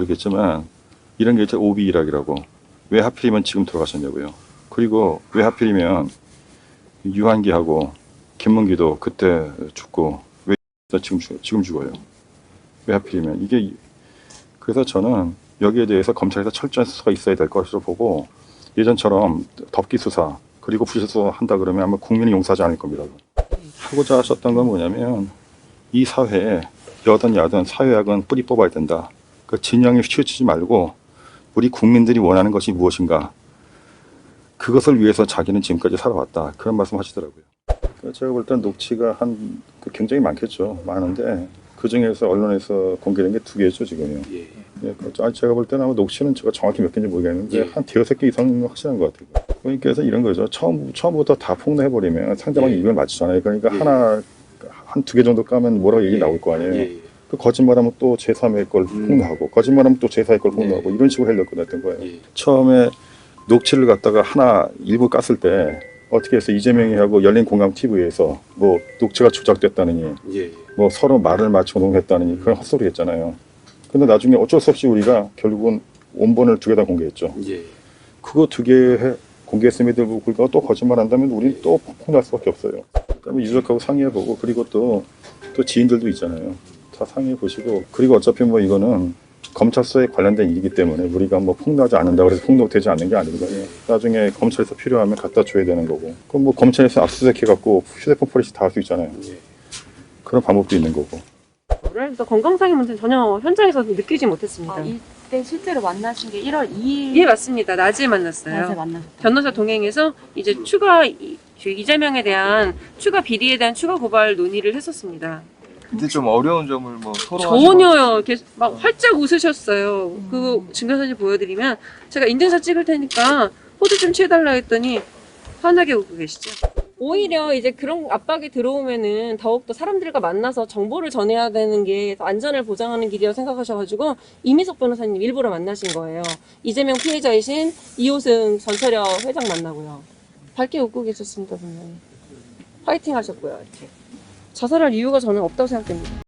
모르겠지만 이런 게 이제 오비 일학이라고 왜 하필이면 지금 돌아가셨냐고요. 그리고 왜 하필이면 유한기하고 김문기도 그때 죽고 왜 지금 죽, 지금 죽어요. 왜 하필이면 이게 이- 그래서 저는 여기에 대해서 검찰에서 철저한 수사가 있어야 될 것으로 보고 예전처럼 덮기 수사 그리고 부실 수사 한다 그러면 아마 국민이 용서하지 않을 겁니다. 하고자 하셨던 건 뭐냐면 이 사회에 여든 야든 사회학은 뿌리 뽑아야 된다. 그 진영에 치우치지 말고 우리 국민들이 원하는 것이 무엇인가 그것을 위해서 자기는 지금까지 살아왔다 그런 말씀 하시더라고요. 그러니까 제가 볼 땐 녹취가 한그 굉장히 많겠죠. 많은데 그 중에서 언론에서 공개된 게 두 개죠 지금요. 예. 예, 그렇죠. 아니, 제가 볼 때는 아마 녹취는 제가 정확히 몇 개인지 모르겠는데 예. 한 대여섯 개 이상은 확실한 것 같아요. 그러니까 그래서 이런 거죠. 처음 처음부터 다 폭로해버리면 상대방이 예. 이걸 맞추잖아요. 그러니까 예. 하나 한 두 개 정도 까면 뭐라고 얘기 예. 나올 거 아니에요. 예. 그 거짓말하면 또 제3의 걸 음. 폭로하고 거짓말하면 또 제4의 걸 네. 폭로하고 이런 식으로 하려고 했던 거예요. 예. 처음에 녹취를 갖다가 하나 일부 깠을 때 어떻게 해서 이재명이 하고 열린 공감 TV에서 뭐 녹취가 조작됐다느니 예. 뭐 서로 말을 맞춰 농했다느니 그런 헛소리 했잖아요. 근데 나중에 어쩔 수 없이 우리가 결국은 원본을 두 개 다 공개했죠. 예. 그거 두 개 공개했음에도 불구하고 또 거짓말 한다면 우리는 또 폭로할 수밖에 없어요. 그러면 유족하고 상의해보고 그리고 또, 또 지인들도 있잖아요. 다 상의해 보시고 그리고 어차피 뭐 이거는 검찰 수사에 관련된 일이기 때문에 우리가 뭐 폭로하지 않는다고 해서 폭로되지 않는 게 아닌 거예요. 나중에 검찰에서 필요하면 갖다 줘야 되는 거고 그럼 뭐 검찰에서 압수수색 해갖고 휴대폰 포리시 다 할 수 있잖아요. 예. 그런 방법도 있는 거고. 그래서 건강상의 문제는 전혀 현장에서 느끼지 못했습니다. 아, 이때 실제로 만나신 게 1월 2일 예, 맞습니다. 낮에 만났어요. 낮에 만나셨다. 변호사 동행해서 이제 추가 이- 그 이재명에 대한 추가 비리에 대한 추가 고발 논의를 했었습니다. 그때 좀 어려운 점을 뭐 서로 전혀요. 이렇게 막 활짝 웃으셨어요. 그 증거사진 보여드리면 제가 인증샷 찍을 테니까 포즈 좀 취해달라 했더니 환하게 웃고 계시죠. 오히려 이제 그런 압박이 들어오면은 더욱더 사람들과 만나서 정보를 전해야 되는 게 안전을 보장하는 길이라고 생각하셔가지고 이미석 변호사님 일부러 만나신 거예요. 이재명 피해자이신 이호승 전철역 회장 만나고요. 밝게 웃고 계셨습니다, 분명히. 화이팅 하셨고요, 이렇게. 자살할 이유가 저는 없다고 생각됩니다.